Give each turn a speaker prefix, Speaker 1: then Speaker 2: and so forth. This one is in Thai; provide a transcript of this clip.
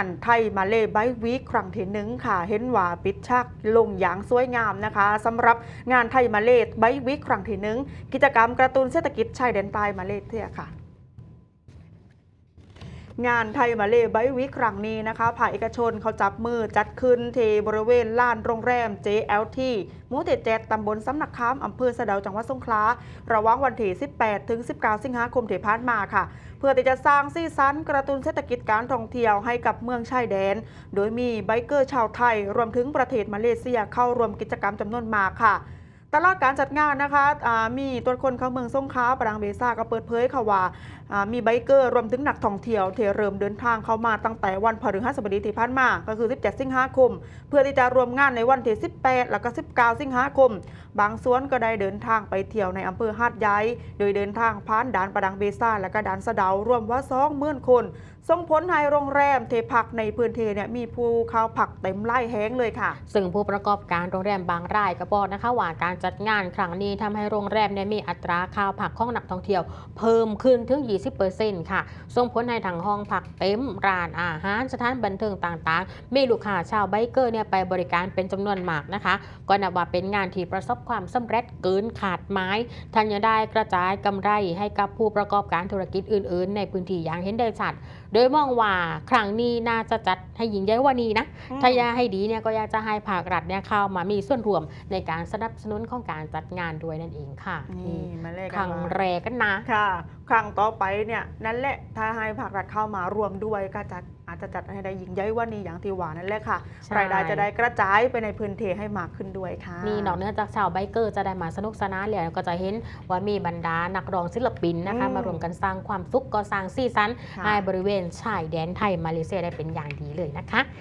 Speaker 1: านไทยมาเลไบวีคครั้งที่หนึ่งค่ะ เห็นว่าปิดฉากลงอย่างสวยงามนะคะสำหรับงานไทยมาเลไบวีคครั้งที่หนึ่งกิจกรรมกระตุ้นเศรษฐกิจชายแดนใต้มาเลเซียค่ะงานไทยมาเลไบวิครั้งนี้นะคะภาคเอกชนเขาจับมือจัดขึ้นที่บริเวณลานโรงแรม JLT มู่ที่7ตำบลสำนักค้ามอำเภอสะเดาจังหวัดสงขลาระหว่างวันที่ 18 ถึง 19 สิงหาคมที่ผ่านมาค่ะ เพื่อที่จะสร้างสีสันกระตุ้นเศรษฐกิจการท่องเที่ยวให้กับเมืองชายแดน โดยมีไบเกอร์ชาวไทย รวมถึงประเทศมาเลเซียเข้าร่วมกิจกรรมจำนวนมากค่ะตลอดการจัดงานนะคะมีตัวคนเข้าเมืองสงขลาปรังเบซ่าก็เปิดเผยค่ะว่าอ่ามีไบเกอร์รวมถึงนักท่องเที่ยวเทเริ่มเดินทางเข้ามาตั้งแต่วันพฤหัสบดีที่ผ่านมา ก็คือ 17 สิงหาคม เพื่อที่จะรวมงานในวันที่ 18 แล้วก็ 19 สิงหาคมบางส่วนก็ได้เดินทางไปเที่ยวในอำเภอหาดใหญ่โดยเดินทางผ่านด่านประดังเบซ่าและก็ด่านสะเดา รวมว่า2มื่นคน ส่งผลให้โรงแรมเทพักในพื้นที่เนี่ยมีผู้เข้าพักเต็มไล่แห้งเลยค่ะ
Speaker 2: ซึ่งผู้ประกอบการโรงแรมบางรายก็บอกนะคะว่าการจัดงานครั้งนี้ทำให้โรงแรมเนี่ยมีอัตราค่าผักของนักท่องเที่ยว เพิ่มขึ้นถึง 20%ค่ะส่งผลให้ทางห้องพักเต็มร้านอาหารสถานบันเทิงต่างๆ มีลูกค้าชาวไบเกอร์เนี่ยไปบริการเป็นจำนวนมากนะคะ ก็นับว่าเป็นงานที่ประสบความสำเร็จเกินขาดไม้ทันยังได้กระจายกำไรให้กับผู้ประกอบการธุรกิจอื่น ๆ ในพื้นที่อย่างเห็นได้ชัด โดยมองว่าครั้งนี้น่าจะจัดให้ยิ่งใหญ่กว่านี้นะถ้าอยากให้ดีเนี่ยก็อยากจะให้ภาครัฐเนี่ยเข้ามามีส่วนร่วมในการสนับสนุนของการจัดงานด้วยนั่นเองค่ะ
Speaker 1: นี่มาเลย
Speaker 2: ครั้ง
Speaker 1: ว่า
Speaker 2: แรกกันนะ
Speaker 1: ค่ะ ครั้งต่อไปเนี่ยนั่นแหละถ้าให้ภาครัฐเข้ามารวมด้วยก็จะอา จจะจัดให้ได้ยิ่งใหญ่กว่านี้อย่างที่ว่านั่นแหละค่ะ
Speaker 2: ใช่
Speaker 1: รายได้จะได้กระจายไปในพื้นที่ให้มากขึ้นด้วยค่ะ
Speaker 2: นี่นอกเหนือจากชาวไบเกอร์จะได้มาสนุกสนานแล้วก็จะเห็นว่ามีบรรดานักร้องศิลปินนะคะ
Speaker 1: อืม
Speaker 2: มารวมกันสร้างความสุขก็สร้างสีสัน
Speaker 1: ค่ะ
Speaker 2: ให้บริเวณชายแดนไทยมาเลเซียได้เป็นอย่างดีเลยนะคะ